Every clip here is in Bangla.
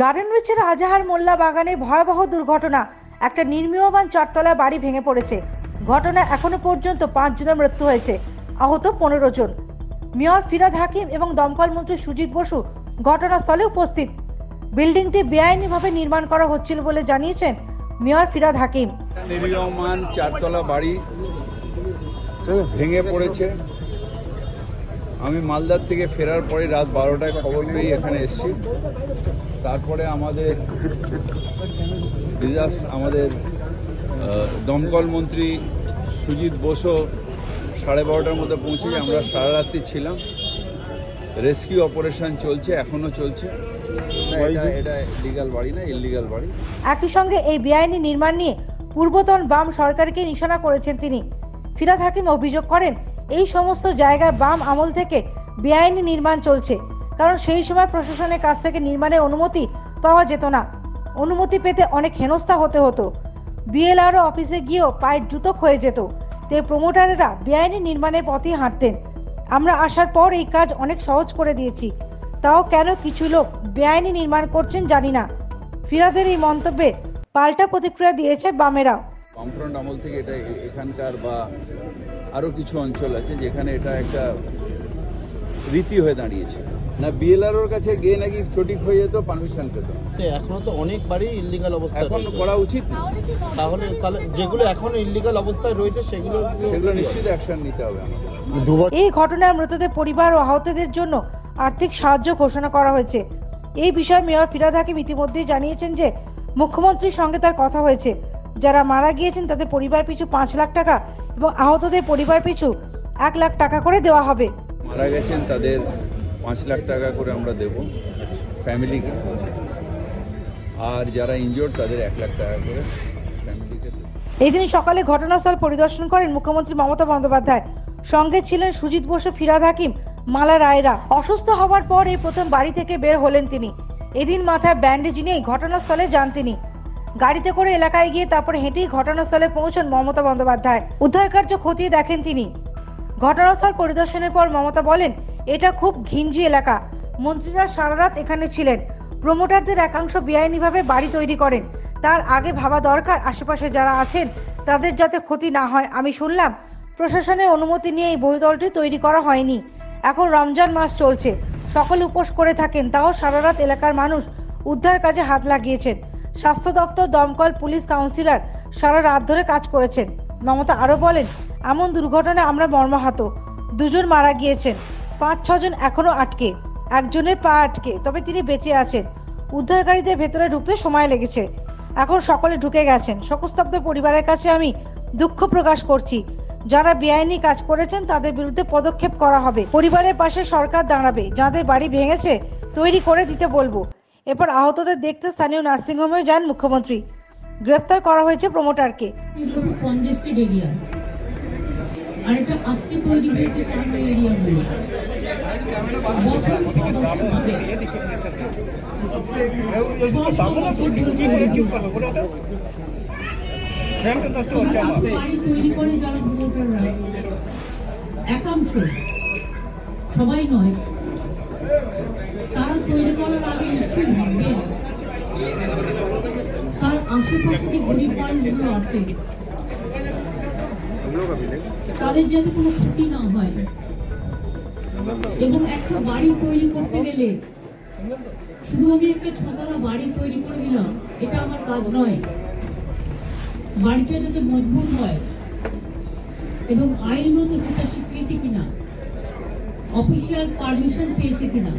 গার্ডেন রিচের আজাহার মোল্লা বাগানে ভয়াবহ দুর্ঘটনা। একটা নির্মীয়মান চারতলা বাড়ি ভেঙে পড়েছে। ঘটনা এখনও পর্যন্ত পাঁচ জনের মৃত্যু হয়েছে। আহত পনেরো জন। মেয়র ফিরাদ হাকিম এবং দমকল মন্ত্রী সুজিত বসু ঘটনাস্থলে উপস্থিত। বিল্ডিংটি বেআইনিভাবে নির্মাণ করা হচ্ছিল বলে জানিয়েছেন মেয়র ফিরাদ হাকিম। নির্মীয়মান চারতলা বাড়ি ভেঙে পড়েছে। আমি মালদার থেকে ফেরার পরে রাত বারোটায় খবর পেয়ে এখানে এসেছি। তারপরে আমাদের ডিজাস্ট আমাদের দমকল মন্ত্রী সুজিত বসু সাড়ে বারোটার মধ্যে পৌঁছে আমরা সারা রাত্রি ছিলাম। রেস্কিউ অপারেশন চলছে এখনও চলছে। এটা এটা লিগাল বাড়ি না বাড়ি। একই সঙ্গে এই বেআইনি নির্মাণ নিয়ে পূর্বতন বাম সরকারকে নিশানা করেছেন তিনি। ফিরাদ হাকিম অভিযোগ করেন এই সমস্ত জায়গায় বাম আমল থেকে বেআইনি নির্মাণ চলছে। কারণ সেই সময় প্রশাসনের কাছ থেকে নির্মাণের অনুমতি পাওয়া যেত না। অনুমতি পেতে অনেক হেনস্থা হতে হতো। বিএলআরও অফিসে গিয়েও পায়ের জুতো ক্ষয়ে যেত। তে প্রমোটারেরা বেআইনি নির্মাণের পথেই হাঁটতেন। আমরা আসার পর এই কাজ অনেক সহজ করে দিয়েছি। তাও কেন কিছু লোক বেআইনি নির্মাণ করছেন জানি না। ফিরাদের এই মন্তব্যে পাল্টা প্রতিক্রিয়া দিয়েছে বামেরাও। বামফ্রন্ট আমল থেকে এটা এখানকার বা আরও কিছু অঞ্চল আছে যেখানে এটা একটা রীতি হয়ে দাঁড়িয়েছে। না বিএলআরওর কাছে গিয়ে নাকি চটিক হয়ে যেত পারমিশন পেত। তো এখনও তো অনেক বাড়ি ইলিগাল অবস্থায় এখন করা উচিত না। তাহলে তাহলে যেগুলো এখন ইলিগাল অবস্থায় রয়েছে সেগুলো সেগুলো নিশ্চিত অ্যাকশন নিতে হবে আমাদের। এই ঘটনায় মৃতদের পরিবার ও আহতদের জন্য আর্থিক সাহায্য ঘোষণা করা হয়েছে। এই বিষয়ে মেয়র ফিরাদ হাকিম ইতিমধ্যেই জানিয়েছেন যে মুখ্যমন্ত্রীর সঙ্গে তার কথা হয়েছে। যারা মারা গিয়েছেন তাদের পরিবার পিছু পাঁচ লাখ টাকা এবং আহতদের পরিবার পিছু এক লাখ টাকা করে দেওয়া হবে। মারা গেছেন তাদের পাঁচ লাখ টাকা করে আমরা দেব ফ্যামিলিকে। আর যারা ইনজোর্ড তাদের এক লাখ টাকা করে ফ্যামিলিকে এই দিন সকালে ঘটনাস্থল পরিদর্শন করেন মুখ্যমন্ত্রী মমতা বন্দ্যোপাধ্যায়। সঙ্গে ছিলেন সুজিত বসু ফিরাদ হাকিম মালা রায়রা। অসুস্থ হওয়ার পর এই প্রথম বাড়ি থেকে বের হলেন তিনি। এদিন মাথায় ব্যান্ডেজ নিয়েই ঘটনাস্থলে যান তিনি। গাড়িতে করে এলাকায় গিয়ে তারপর হেঁটেই ঘটনাস্থলে পৌঁছন মমতা বন্দ্যোপাধ্যায়। উদ্ধার কার্য খতিয়ে দেখেন তিনি। ঘটনাস্থল পরিদর্শনের পর মমতা বলেন, এটা খুব ঘিঞ্জি এলাকা। মন্ত্রীরা সারা রাত এখানে ছিলেন। প্রমোটারদের একাংশ বেআইনিভাবে বাড়ি তৈরি করেন। তার আগে ভাবা দরকার, আশেপাশে যারা আছেন, তাদের যাতে ক্ষতি না হয়। আমি শুনলাম, প্রশাসনের অনুমতি নিয়ে এই বহুদলটি তৈরি করা হয়নি। এখন রমজান মাস চলছে। সকল উপোস করে থাকেন, তাও সারা রাত এলাকার মানুষ উদ্ধার কাজে হাত লাগিয়েছেন। স্বাস্থ্য দপ্তর, দমকল, পুলিশ কাউন্সিলর সারা রাত ধরে কাজ করেছেন। মমতা আরও বলেন, এমন দুর্ঘটনায় আমরা মর্মাহত। দুজন মারা গিয়েছেন। পাঁচ ছজন এখনও আটকে। একজনের পা আটকে, তবে তিনি বেঁচে আছেন। উদ্ধারকারীদের ভেতরে ঢুকতে সময় লেগেছে। এখন সকলে ঢুকে গেছেন। শোকস্তব্ধ পরিবারের কাছে আমি দুঃখ প্রকাশ করছি। যারা বেআইনি কাজ করেছেন, তাদের বিরুদ্ধে পদক্ষেপ করা হবে। পরিবারের পাশে সরকার দাঁড়াবে। যাদের বাড়ি ভেঙেছে, তৈরি করে দিতে বলব। এরপর আহতদের দেখতে স্থানীয় নার্সিংহোমে যান মুখ্যমন্ত্রী। গ্রেপ্তার করা হয়েছে প্রমোটারকে। সবাই নয় তারা তৈরি করার আগে নিশ্চয়ই ভাববেন তার আশেপাশে যে গরিব মানুষগুলো আছে, তাদের যাতে কোনো ক্ষতি না হয়। এবং একটা বাড়ি তৈরি করতে গেলে শুধু আমি একটা ছতলা বাড়ি তৈরি করে দিলাম, এটা আমার কাজ নয়। বাড়িটা যাতে মজবুত হয় এবং আইনত সেটা স্বীকৃতি কিনা, অফিসিয়াল পারমিশন পেয়েছে কিনা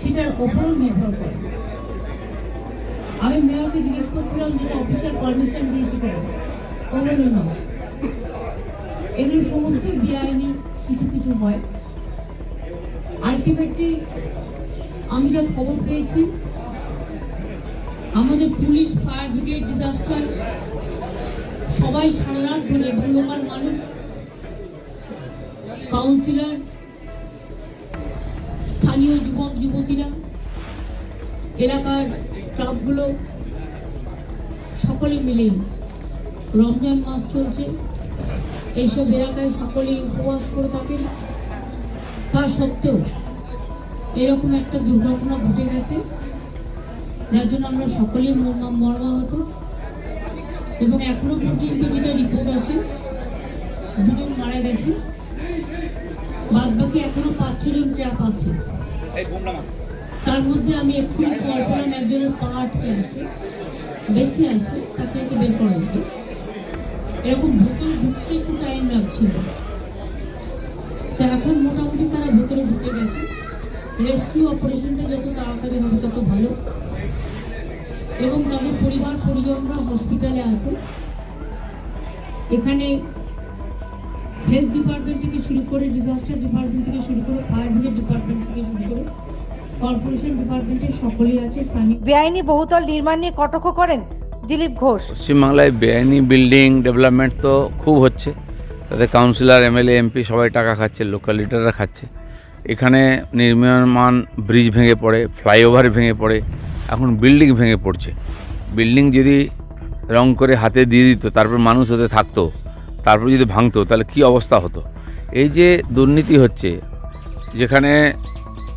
সেটার ওপরও নির্ভর করে। আমি মেয়রকে জিজ্ঞেস করছিলাম যেটা অফিসিয়াল পারমিশন দিয়েছে কেন। বলল, না। এগুলো সমস্তই বেআইনি কিছু কিছু হয়। আলটিমেটলি আমি যা খবর পেয়েছি, আমাদের পুলিশ ফায়ার ব্রিগেড ডিজাস্টার সবাই সারা রাত ধরে মানুষ কাউন্সিলর স্থানীয় যুবক যুবতীরা, এলাকার ক্লাবগুলো, সকলে মিলেই রমজান মাস চলছে। এইসব এলাকায় সকলেই উপবাস করে থাকেন। তা সত্ত্বেও এরকম একটা দুর্ঘটনা ঘটে গেছে, যার জন্য আমরা সকলেই মর্মা- মর্মাহত। এবং এখনও পর্যন্ত যেটা রিপোর্ট আছে, দুজন মারা গেছে। বাদ বাকি এখনও পাঁচ ছজন ট্র্যাপ আছে। তার মধ্যে আমি একটু কল্পনা একজনের পা আছে, বেঁচে আছে, তাকে একটু বের করা এরকম ভেতরে ঢুকতে একটু টাইম লাগছিল। তো এখন মোটামুটি তারা ভেতরে ঢুকে গেছে। রেস্কিউ অপারেশনটা যত তাড়াতাড়ি হবে তত ভালো। এবং তাদের পরিবার, পরিজনরা হসপিটালে আছে। এখানে হেলথ ডিপার্টমেন্ট থেকে শুরু করে ডিজাস্টার ডিপার্টমেন্ট থেকে শুরু করে ফায়ার ব্রিগেড ডিপার্টমেন্ট থেকে শুরু করে কর্পোরেশন ডিপার্টমেন্টের সকলেই আছে বেআইনি বহুতল নির্মাণ নিয়ে কটাক্ষ করেন দিলীপ ঘোষ। পশ্চিমবাংলায় বেআইনি বিল্ডিং ডেভেলপমেন্ট তো খুব হচ্ছে। তাতে কাউন্সিলর এমএলএ এমপি সবাই টাকা খাচ্ছে লোকাল লিডাররা খাচ্ছে। এখানে নির্মাণ ব্রিজ ভেঙে পড়ে ফ্লাইওভার ভেঙে পড়ে এখন বিল্ডিং ভেঙে পড়ছে। বিল্ডিং যদি রং করে হাতে দিয়ে দিত তারপর মানুষ ওতে থাকতো। তারপর যদি ভাঙতো, তাহলে কি অবস্থা হতো? এই যে দুর্নীতি হচ্ছে, যেখানে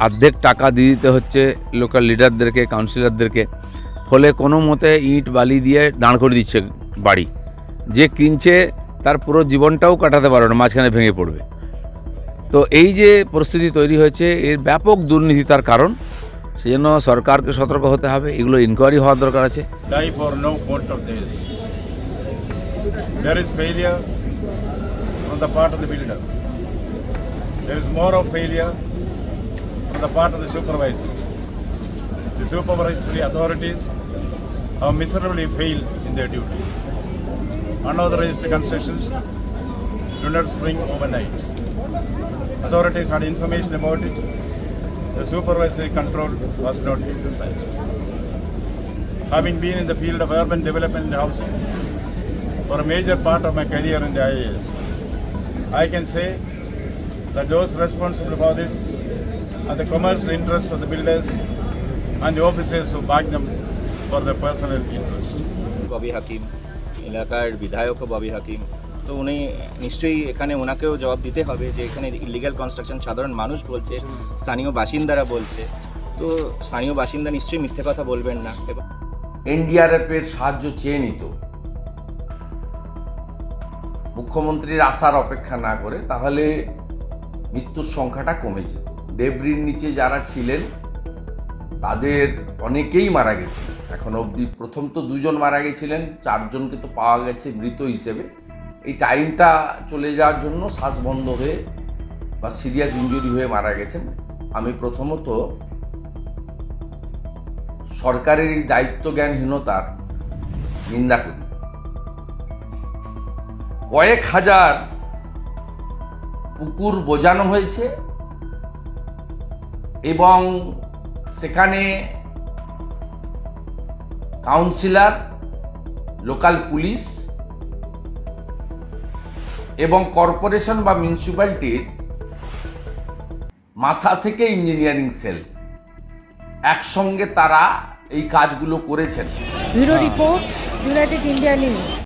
অর্ধেক টাকা দিয়ে দিতে হচ্ছে লোকাল লিডারদেরকে কাউন্সিলরদেরকে ফলে কোনো মতে ইট, বালি দিয়ে দাঁড় করে দিচ্ছে বাড়ি। যে কিনছে, তার পুরো জীবনটাও কাটাতে পারবে না, মাঝখানে ভেঙে পড়বে। তো এই যে পরিস্থিতি তৈরি হয়েছে, এর ব্যাপক দুর্নীতি তার কারণ। সেজন্য সরকারকে সতর্ক হতে হবে, এগুলো ইনকোয়ারি হওয়ার দরকার আছে। There is failure on the part of the builder. There is more of failure on the part of the supervisors. The supervisory authorities have miserably failed in their duty. Unauthorized constructions do not spring overnight. Authorities had information about it. The supervisory control was not exercised having been in the field of urban development and housing for a major part of my career in the IAS, I can say that those responsible for this are the commercial interests of the builders and the officers who back them for their personal interest. Bobby হাকিম এলাকার বিধায়কও ববি হাকিম তো উনি নিশ্চয়ই এখানে ওনাকেও জবাব দিতে হবে যে এখানে ইলিগাল কনস্ট্রাকশন সাধারণ মানুষ বলছে স্থানীয় বাসিন্দারা বলছে তো স্থানীয় বাসিন্দা নিশ্চয়ই মিথ্যে কথা বলবেন না এবং এনডিআরএফ এর সাহায্য চেয়ে নিত মুখ্যমন্ত্রীর আসার অপেক্ষা না করে তাহলে মৃত্যুর সংখ্যাটা কমে যেত। ডেবরির নিচে যারা ছিলেন, তাদের অনেকেই মারা গেছে এখন অবধি প্রথম তো দুজন মারা গেছিলেন, চারজনকে তো পাওয়া গেছে মৃত হিসেবে। এই টাইমটা চলে যাওয়ার জন্য শ্বাস বন্ধ হয়ে বা সিরিয়াস ইঞ্জুরি হয়ে মারা গেছেন। আমি প্রথমত সরকারের এই দায়িত্ব জ্ঞানহীনতার নিন্দা করি। কয়েক হাজার পুকুর বোজানো হয়েছে এবং সেখানে কাউন্সিলার, লোকাল পুলিশ এবং কর্পোরেশন বা মিউনিসিপ্যালিটির মাথা থেকে ইঞ্জিনিয়ারিং সেল। একসঙ্গে তারা এই কাজগুলো করেছেন। Bureau report, United India news.